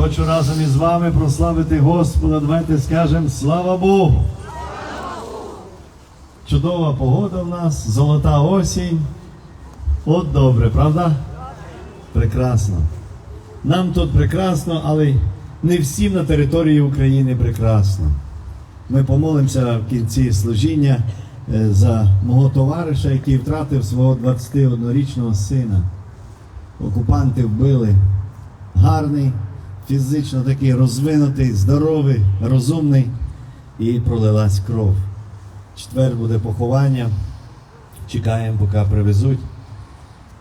Хочу разом із вами прославити Господа. Давайте скажемо слава Богу. Чудова погода в нас, золота осінь. От добре, правда? Прекрасно. Нам тут прекрасно, але не всім на території України прекрасно. Ми помолимося в кінці служіння е, за мого товариша, який втратив свого 21-річного сина. Окупанти вбили. Гарний, фізично такий розвинутий, здоровий, розумний. І пролилась кров. Четвер буде поховання. Чекаємо, поки привезуть.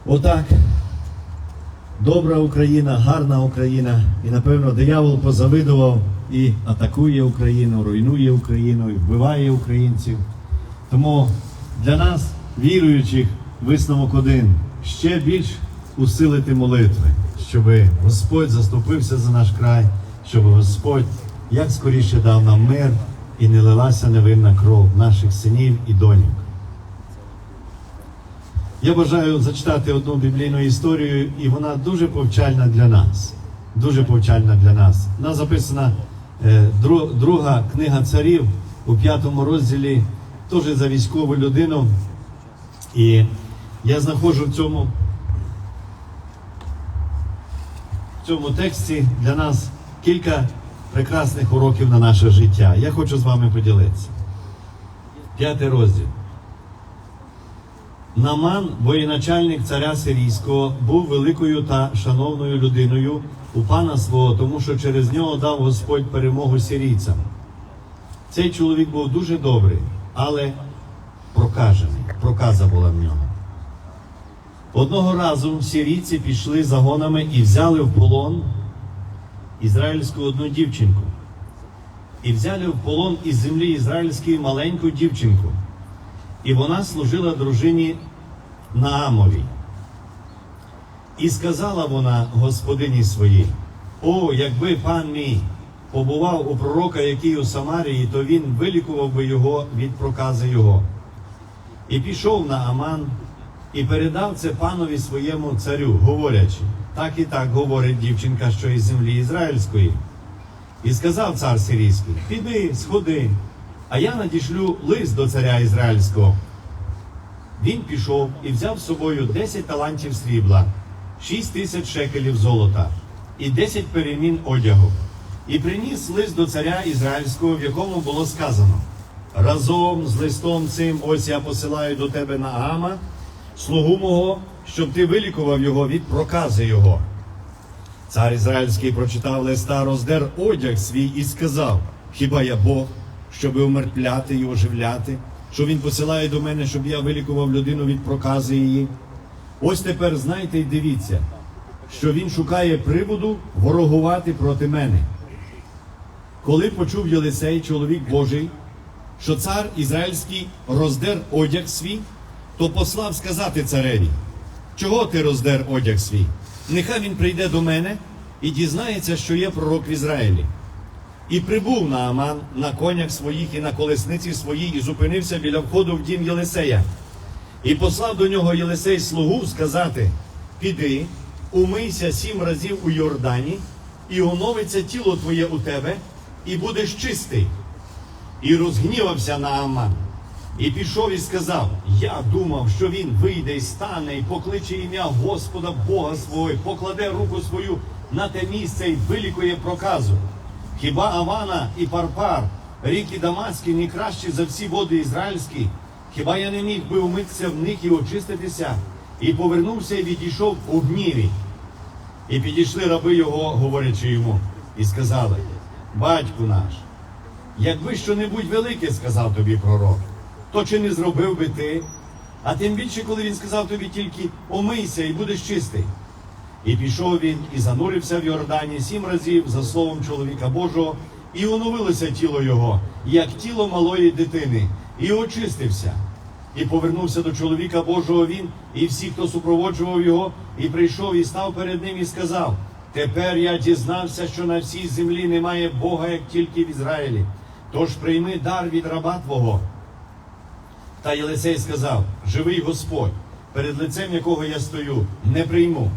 Отак. Добра Україна, гарна Україна. І напевно диявол позавидував і атакує Україну, руйнує Україну, і вбиває українців. Тому для нас, віруючих, висновок один ще більш усилити молитви, щоб Господь заступився за наш край, щоб Господь як скоріше дав нам мир і не лилася невинна кров наших синів і доньок. Я бажаю зачитати одну біблійну історію, і вона дуже повчальна для нас. Дуже повчальна для нас. Вона записана е, дру- друга книга царів у п'ятому розділі, теж за військову людину. І я знаходжу в цьому, цьому тексті для нас кілька прекрасних уроків на наше життя. Я хочу з вами поділитися. П'ятий розділ. Наман, воєначальник царя Сирійського, був великою та шановною людиною у пана свого, тому що через нього дав Господь перемогу сирійцям. Цей чоловік був дуже добрий, але прокажений. Проказа була в нього. Одного разу сирійці пішли загонами і взяли в полон ізраїльську одну дівчинку. І взяли в полон із землі ізраїльської маленьку дівчинку. І вона служила дружині Наамовій. І сказала вона господині своїй: О, якби пан мій побував у пророка, який у Самарії, то він вилікував би його від прокази його. І пішов на Аман і передав це панові своєму царю, говорячи: так і так говорить дівчинка, що із землі ізраїльської. І сказав цар сирійський: Піди, сходи, а я надішлю лист до царя ізраїльського. Він пішов і взяв з собою 10 талантів срібла, 6 тисяч шекелів золота і 10 перемін одягу. І приніс лист до царя ізраїльського, в якому було сказано: разом з листом цим ось я посилаю до тебе Наама, слугу мого, щоб ти вилікував його від прокази його. Цар Ізраїльський прочитав листа, роздер одяг свій і сказав: Хіба я Бог, щоби умертвляти і оживляти, що він посилає до мене, щоб я вилікував людину від прокази її? Ось тепер знайте і дивіться, що він шукає приводу ворогувати проти мене. Коли почув Єлисей, чоловік Божий, що цар ізраїльський роздер одяг свій, то послав сказати цареві, чого ти роздер одяг свій? Нехай він прийде до мене і дізнається, що є пророк в Ізраїлі. І прибув Нааман на конях своїх і на колесниці своїй, і зупинився біля входу в дім Єлисея. І послав до нього Єлисей слугу сказати: Піди, умийся сім разів у Йордані, і оновиться тіло твоє у тебе, і будеш чистий. І розгнівався Нааман. І пішов і сказав: Я думав, що він вийде і стане, і покличе ім'я Господа Бога свого, і покладе руку свою на те місце і вилікує проказу. Хіба Авана і Парпар, ріки Дамаські, не кращі за всі води ізраїльські? Хіба я не міг би умитися в них і очиститися? І повернувся і відійшов у гніві. І підійшли раби його, говорячи йому, і сказали: Батьку наш, якби що-небудь велике сказав тобі пророк, то чи не зробив би ти? А тим більше, коли він сказав тобі тільки омийся і будеш чистий. І пішов він і занурився в Йордані сім разів за словом чоловіка Божого, і оновилося тіло його, як тіло малої дитини, і очистився. І повернувся до чоловіка Божого він, і всі, хто супроводжував його, і прийшов і став перед ним і сказав: Тепер я дізнався, що на всій землі немає Бога, як тільки в Ізраїлі. Тож прийми дар від раба Твого. Та Єлисей сказав: Живий Господь, перед лицем якого я стою, не прийму.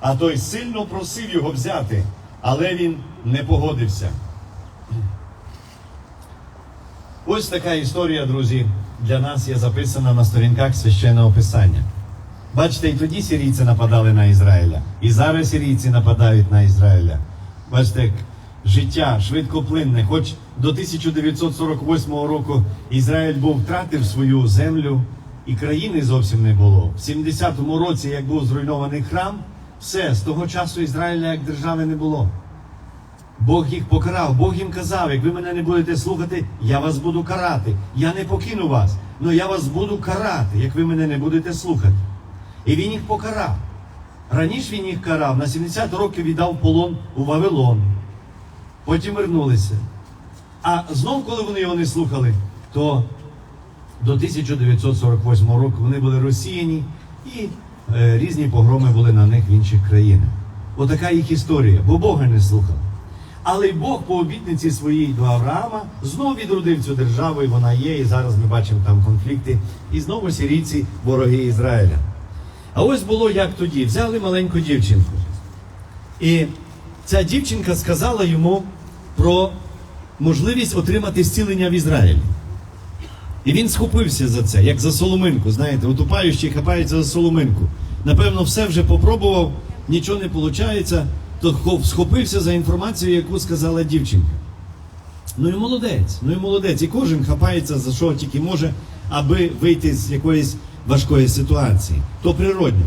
А той сильно просив його взяти. але він не погодився. Ось така історія, друзі, для нас є записана на сторінках священного писання. Бачите, і тоді сирійці нападали на Ізраїля, і зараз сирійці нападають на Ізраїля. Бачите, життя швидкоплинне, хоч до 1948 року Ізраїль був втратив свою землю, і країни зовсім не було. В 70-му році, як був зруйнований храм, все з того часу Ізраїля як держави не було. Бог їх покарав, Бог їм казав, як ви мене не будете слухати, я вас буду карати. Я не покину вас, але я вас буду карати, як ви мене не будете слухати. І він їх покарав. Раніше він їх карав, на 70 років віддав полон у Вавилон. Потім вернулися. А знов, коли вони його не слухали, то до 1948 року вони були розсіяні і е, різні погроми були на них в інших країнах. Отака їх історія, бо Бога не слухав. Але й Бог по обітниці своїй до Авраама знов відродив цю державу, і вона є, і зараз ми бачимо там конфлікти. І знову сирійці вороги Ізраїля. А ось було як тоді: взяли маленьку дівчинку. І ця дівчинка сказала йому про можливість отримати зцілення в Ізраїлі. І він схопився за це, як за соломинку. Знаєте, утупаючий хапається за соломинку. Напевно, все вже попробував, нічого не виходить, то схопився за інформацію, яку сказала дівчинка. Ну і молодець, ну і молодець. І кожен хапається за що тільки може, аби вийти з якоїсь важкої ситуації. То природньо.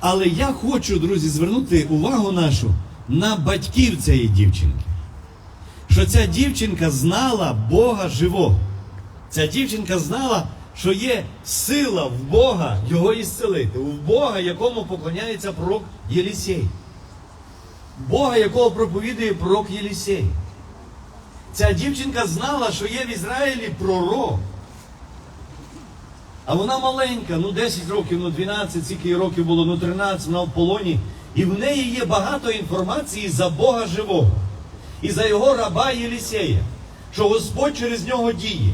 Але я хочу, друзі, звернути увагу нашу на батьків цієї дівчинки. Що ця дівчинка знала Бога живого. Ця дівчинка знала, що є сила в Бога його ісцелити, в Бога, якому поклоняється пророк Єлісей. Бога, якого проповідує пророк Єлісей. Ця дівчинка знала, що є в Ізраїлі пророк. А вона маленька, ну 10 років, ну 12, скільки років було, ну 13, вона в полоні. І в неї є багато інформації за Бога живого. І за його раба Єлісея, що Господь через нього діє.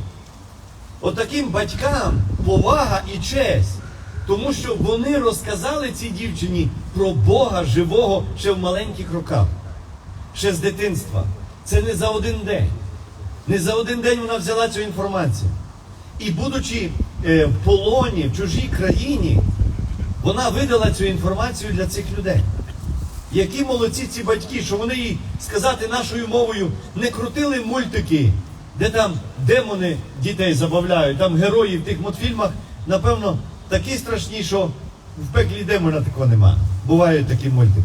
Отаким батькам повага і честь, тому що вони розказали цій дівчині про Бога живого ще в маленьких роках, ще з дитинства. Це не за один день. Не за один день вона взяла цю інформацію. І будучи е, в полоні в чужій країні, вона видала цю інформацію для цих людей. Які молодці ці батьки, що вони їй сказати нашою мовою не крутили мультики, де там демони дітей забавляють, там герої в тих мультфільмах, напевно, такі страшні, що в пеклі демона такого нема. Бувають такі мультики.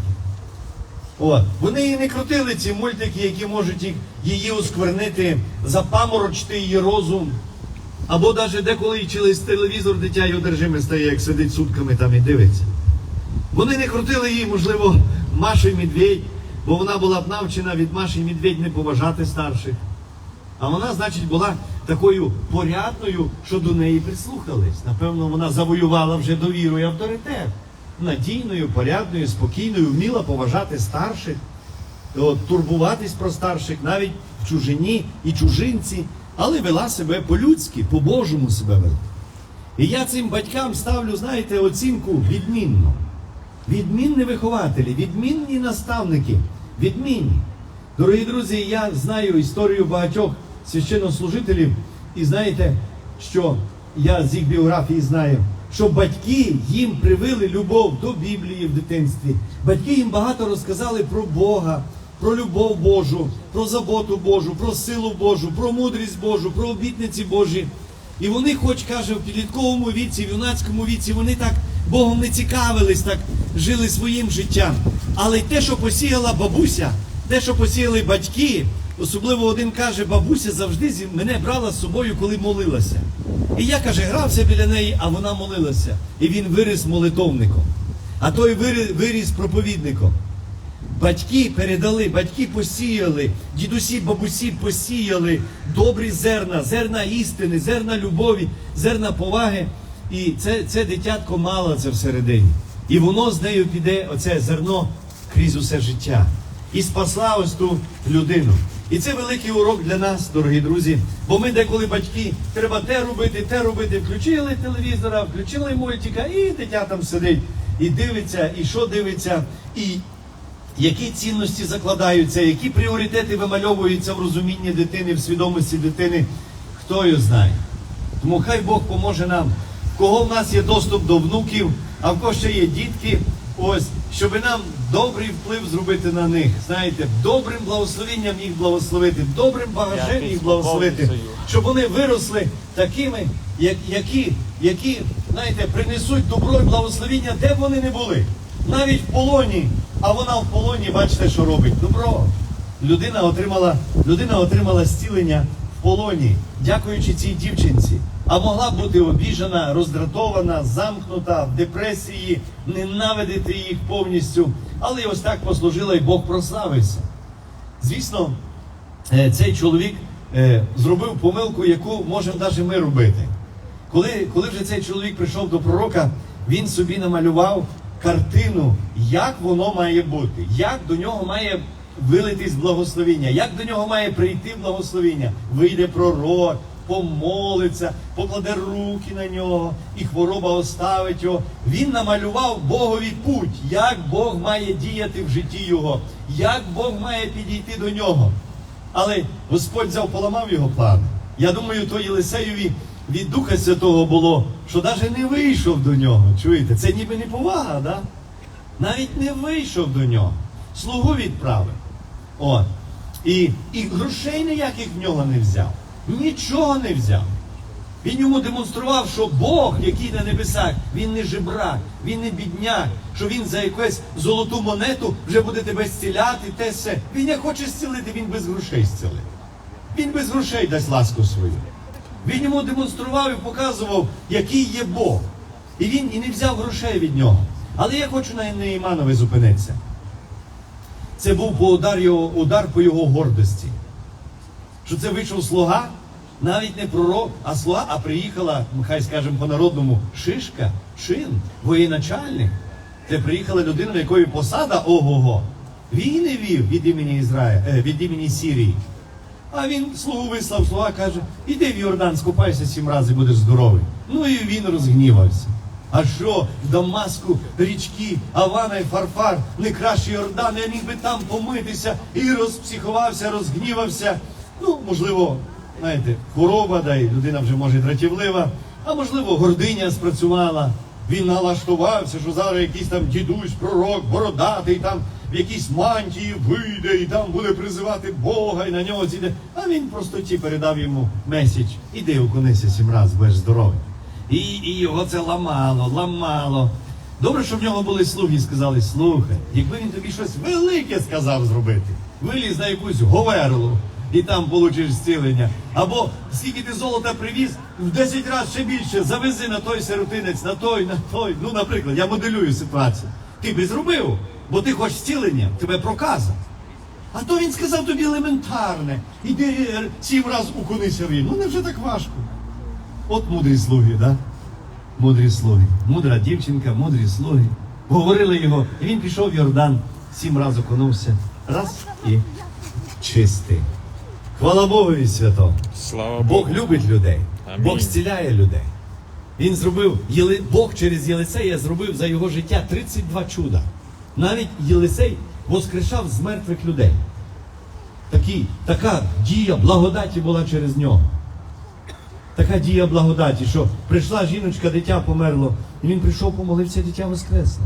От. Вони її не крутили, ці мультики, які можуть їх, її осквернити, запаморочити її розум. Або навіть деколи через телевізор дитя й одержиме стає, як сидить сутками там і дивиться. Вони не крутили її, можливо, Маші Медведь, бо вона була б навчена від Маші Медведь не поважати старших. А вона, значить, була такою порядною, що до неї прислухались. Напевно, вона завоювала вже довіру і авторитет. Надійною, порядною, спокійною, вміла поважати старших, турбуватись про старших, навіть в чужині і чужинці, але вела себе по-людськи, по-божому себе вела. І я цим батькам ставлю, знаєте, оцінку відмінно. Відмінні вихователі, відмінні наставники, відмінні. Дорогі друзі, я знаю історію багатьох священнослужителів, і знаєте, що я з їх біографії знаю, що батьки їм привили любов до Біблії в дитинстві. Батьки їм багато розказали про Бога, про любов Божу, про заботу Божу, про силу Божу, про мудрість Божу, про обітниці Божі. І вони, хоч каже, в підлітковому віці, в юнацькому віці, вони так Богом не цікавились, так жили своїм життям. Але те, що посіяла бабуся, те, що посіяли батьки, особливо один каже, бабуся завжди мене брала з собою, коли молилася. І я каже, грався біля неї, а вона молилася. І він виріс молитовником. А той виріс проповідником. Батьки передали, батьки посіяли, дідусі, бабусі посіяли добрі зерна, зерна істини, зерна любові, зерна поваги. І це, це дитятко мало це всередині. І воно з нею піде, оце зерно крізь усе життя. І спасла ось ту людину. І це великий урок для нас, дорогі друзі. Бо ми деколи батьки, треба те робити, те робити. Включили телевізора, включили мультика, і дитя там сидить і дивиться, і що дивиться, і які цінності закладаються, які пріоритети вимальовуються в розумінні дитини, в свідомості дитини, хто його знає. Тому хай Бог поможе нам, в кого в нас є доступ до внуків, а в кого ще є дітки, ось, щоб нам добрий вплив зробити на них. Знаєте, добрим благословенням їх благословити, добрим багажем їх благословити, щоб вони виросли такими, як- які, які, знаєте, принесуть добро і благословіння, де б вони не були. Навіть в полоні, а вона в полоні, бачите, що робить. Добро. Людина отримала, людина отримала зцілення в полоні, дякуючи цій дівчинці. А могла бути обіжена, роздратована, замкнута, в депресії, ненавидити їх повністю. Але ось так послужила, і Бог прославився. Звісно, е, цей чоловік е, зробив помилку, яку можемо навіть ми робити. Коли, коли вже цей чоловік прийшов до пророка, він собі намалював картину, як воно має бути, як до нього має вилитись благословіння, як до нього має прийти благословіння. Вийде пророк, помолиться, покладе руки на нього, і хвороба оставить його. Він намалював Богові путь, як Бог має діяти в житті його, як Бог має підійти до нього. Але Господь взяв, поламав його плани. Я думаю, то Єлисеєві від Духа Святого було, що навіть не вийшов до нього. Чуєте, це ніби не повага, да? Навіть не вийшов до нього. Слугу відправив. От. І, і грошей ніяких в нього не взяв. Нічого не взяв. Він йому демонстрував, що Бог, який на небесах, він не жебрак, він не бідняк, що він за якусь золоту монету вже буде тебе зціляти, те все. Він як хоче зцілити, він без грошей зцілить. Він без грошей дасть ласку свою. Він йому демонстрував і показував, який є Бог. І він і не взяв грошей від нього. Але я хочу на Неїманові зупинитися. Це був удар, його, удар по його гордості. Що це вийшов слуга, навіть не пророк, а слуга, а приїхала, хай скажемо по-народному, шишка, чин, воєначальник. Це приїхала людина, на якої посада ого-го. Він не вів від імені Ізраїля, е, від імені Сірії. А він слугу вислав, слуга каже, іди в Йордан, скупайся сім разів, будеш здоровий. Ну і він розгнівався. А що в Дамаску річки, Авана і Фарфар, не краще Йордан, я міг би там помитися і розпсихувався, розгнівався. Ну, можливо, знаєте, хвороба, да й людина вже може дратівлива, а можливо, гординя спрацювала. Він налаштувався, що зараз якийсь там дідусь, пророк, бородатий там в якійсь мантії вийде і там буде призивати Бога, і на нього зійде. А він просто ті передав йому меседж. Іди окунися сім разів, будеш здоровий. І, і його це ламало, ламало. Добре, що в нього були слуги і сказали, слухай, якби він тобі щось велике сказав зробити, виліз на якусь говерлу і там получиш зцілення. Або скільки ти золота привіз, в 10 разів ще більше, завези на той сиротинець, на той, на той. Ну, наприклад, я моделюю ситуацію. Ти би зробив, бо ти хочеш зцілення, тебе проказав. А то він сказав тобі елементарне. Іди е, сім разів укунися в він. Ну невже так важко? От мудрі слуги, да? Мудрі слуги. Мудра дівчинка, мудрі слуги. Говорили його, і він пішов в Йордан, сім разів окунувся. Раз і чистий. Хвала Богові свято. Слава Бог любить людей. Амінь. Бог зціляє людей. Він зробив, Єли- Бог через Єлисея зробив за його життя 32 чуда. Навіть Єлисей воскрешав з мертвих людей. Такі, така дія благодаті була через нього. Така дія благодаті, що прийшла жіночка, дитя померло, і він прийшов, помолився, дитя воскресло.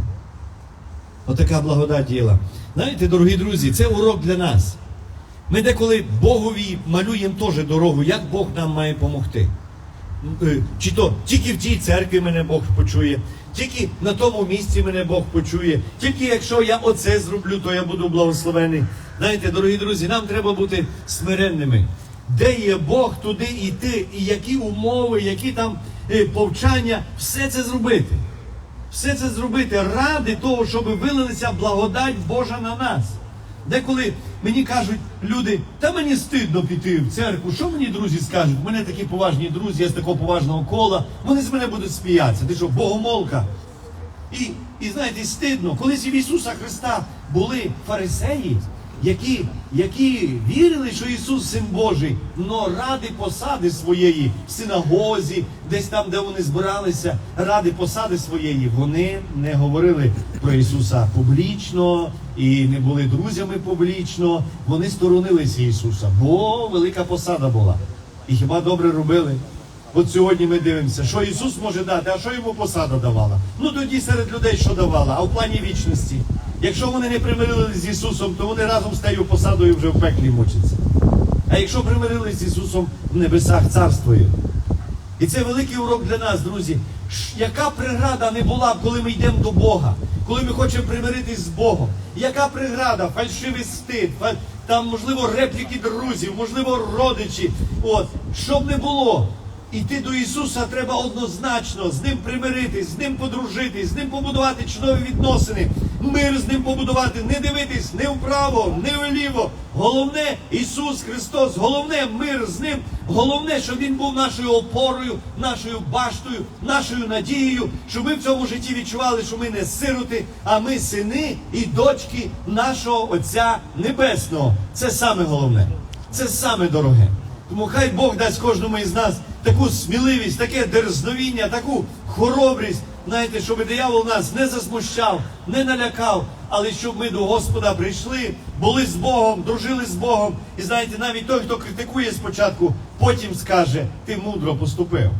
Отака благодать діла. Знаєте, дорогі друзі, це урок для нас. Ми деколи Богові малюємо теж дорогу, як Бог нам має допомогти. Е, Чи то тільки в тій церкві мене Бог почує, тільки на тому місці мене Бог почує, тільки якщо я оце зроблю, то я буду благословений. Знаєте, дорогі друзі, нам треба бути смиренними. Де є Бог, туди йти, і які умови, які там е, повчання, все це зробити. Все це зробити ради того, щоб вилилася благодать Божа на нас. Деколи мені кажуть люди, та мені стидно піти в церкву. Що мені друзі скажуть? У мене такі поважні друзі, я з такого поважного кола. Вони з мене будуть сміятися. Ти що, богомолка? І, і знаєте, стидно, колись і в Ісуса Христа були фарисеї, які, які вірили, що Ісус Син Божий, но ради посади своєї в синагозі, десь там, де вони збиралися, ради посади своєї, вони не говорили про Ісуса публічно і не були друзями публічно. Вони сторонилися Ісуса, бо велика посада була. І хіба добре робили? От сьогодні ми дивимося, що Ісус може дати, а що йому посада давала. Ну тоді серед людей що давала, а в плані вічності. Якщо вони не примирилися з Ісусом, то вони разом з тією посадою вже в пеклі мучаться. А якщо примирилися з Ісусом в небесах царствує. І це великий урок для нас, друзі. Яка преграда не була, коли ми йдемо до Бога, коли ми хочемо примиритись з Богом? Яка преграда, фальшивий стид, фаль- там, можливо, репліки друзів, можливо, родичі. От, щоб не було. Іти до Ісуса треба однозначно, з ним примиритись, з ним подружитись, з ним побудувати чудові відносини, мир з ним побудувати, не дивитись не вправо, не вліво. Головне Ісус Христос, головне мир з ним, головне, щоб Він був нашою опорою, нашою баштою, нашою надією, щоб ми в цьому житті відчували, що ми не сироти, а ми сини і дочки нашого Отця Небесного. Це саме головне, це саме дороге. Тому хай Бог дасть кожному із нас таку сміливість, таке дерзновіння, таку хоробрість, знаєте, щоб диявол нас не засмущав, не налякав, але щоб ми до Господа прийшли, були з Богом, дружили з Богом. І знаєте, навіть той, хто критикує спочатку, потім скаже, ти мудро поступив.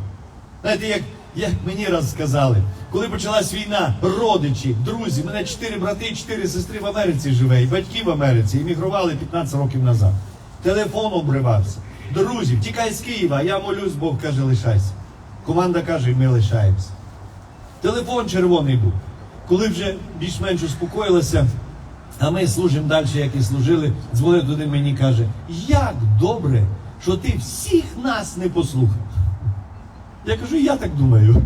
Знаєте, як, як мені раз сказали, коли почалась війна, родичі, друзі, мене чотири брати і чотири сестри в Америці живе, і батьки в Америці, іммігрували 15 років назад. Телефон обривався. Друзі, втікай з Києва, я молюсь, Бог каже, лишайся. Команда каже, ми лишаємося. Телефон червоний був. Коли вже більш-менш успокоїлося, а ми служимо далі, як і служили, дзвонить туди мені каже, як добре, що ти всіх нас не послухав. Я кажу, я так думаю.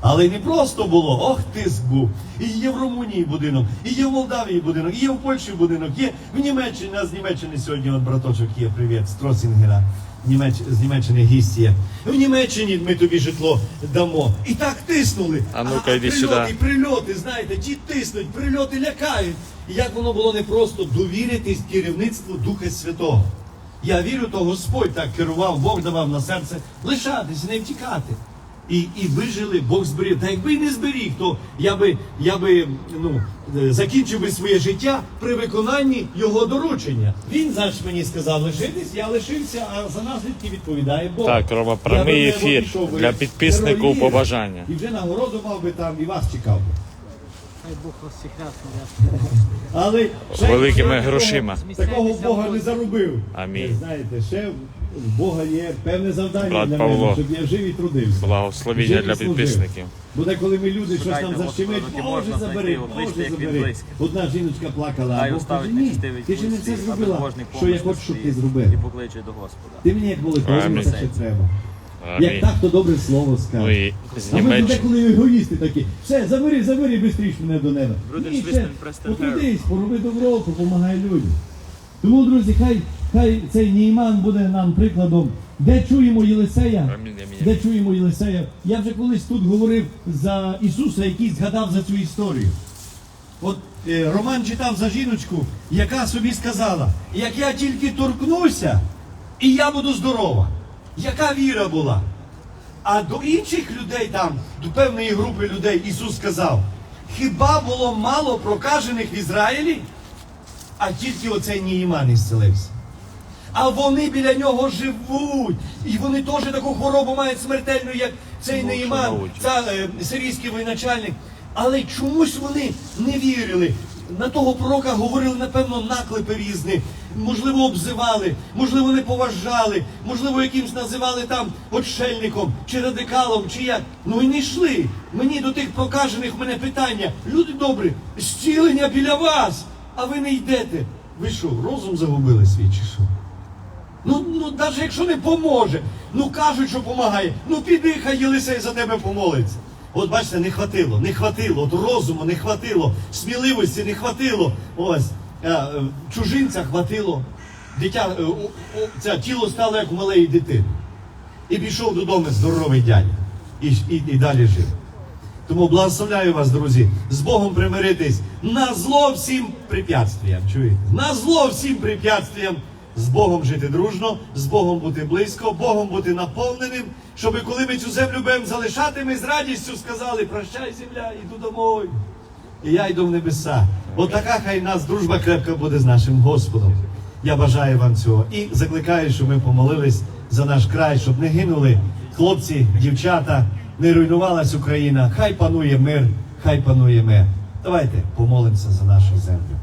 Але не просто було, ох ти був. І є в Румунії будинок, і є в Молдавії будинок, і є в Польщі будинок, є в Німеччині, а з Німеччини сьогодні от браточок є, привіт, з Троцінгера. Німеч... З Німеччини гість є. В Німеччині ми тобі житло дамо. І так тиснули. А ну-ка, йди прильоти, сюди. прильоти, знаєте, ті тиснуть, прильоти лякають. І як воно було непросто довіритись керівництву Духа Святого. Я вірю, то Господь так керував, Бог давав на серце лишатись, не втікати. І, і вижили, Бог зберіг. Та якби не зберіг, то я би, я би ну, е, закінчив би своє життя при виконанні його доручення. Він значить мені сказав лишитись, я лишився, а за наслідки відповідає Бог. Так, Рома, прямий ефір для підписників побажання. І вже нагороду мав би там, і вас чекав би. Хай Бог вас всіх рясно Але Великими грошима. Такого Бога не заробив. Амінь. Знаєте, ще в Бога є певне завдання Брат для Павло. мене, щоб я жив і трудився. Благословіння Жив і для служив. підписників. Бо деколи ми люди щось Шукайте там защемить, Господа, доки Боже можна забери, знайти його ближче, Боже як він забери. близько. Одна жіночка плакала, а Хай Бог каже, ні, нечистивий ти ще не свій, а зробила, безбожний що я хочу, щоб ти зробив. І покличе до Господа. Ти мені як Амінь. це ще треба. Як Амінь. так, то добре слово скаже. І з А ми Німеччини. деколи егоїсти такі. Все, забери, забери швидше мене до неба. Бруден Ні, Швистен ще, потрудись, пороби добро, допомагай людям. Тому, друзі, хай, хай цей Нейман буде нам прикладом, де чуємо Єлисея, де чуємо Єлисея. Я вже колись тут говорив за Ісуса, який згадав за цю історію. От е, Роман читав за жіночку, яка собі сказала, як я тільки торкнуся, і я буду здорова. Яка віра була? А до інших людей там, до певної групи людей Ісус сказав, хіба було мало прокажених в Ізраїлі? А тільки оцей Ніїман ісцелився. А вони біля нього живуть. І вони теж таку хворобу мають смертельну, як цей Ну, шанують. ця е, сирійський воєначальник. Але чомусь вони не вірили. На того пророка говорили, напевно, наклепи різні. Можливо, обзивали, можливо, не поважали, можливо, якимсь називали там отшельником, чи радикалом, чи як. Ну і не йшли. Мені до тих прокажених мене питання. Люди добрі, зцілення біля вас, а ви не йдете. Ви що, розум загубили свій чи що? Ну, ну навіть якщо не поможе, ну кажуть, що допомагає, ну піди, хай Єлисей за тебе помолиться. От бачите, не хватило, не хватило, от розуму не хватило, сміливості не хватило. Ось е, е, чужинця хватило. Дитя, е, це тіло стало як у малої дитини. І пішов додому здоровий дядя. І, і, і далі жив. Тому благословляю вас, друзі, з Богом примиритись на зло всім препятствиям. Чуєте? На зло всім препятствиям. З Богом жити дружно, з Богом бути близько, Богом бути наповненим, щоб коли ми цю землю будемо залишати, ми з радістю сказали: прощай, земля, іду домой. І я йду в небеса. От така хай нас дружба крепка буде з нашим Господом. Я бажаю вам цього і закликаю, щоб ми помолились за наш край, щоб не гинули хлопці, дівчата, не руйнувалась Україна. Хай панує мир, хай панує мир. Давайте помолимося за нашу землю.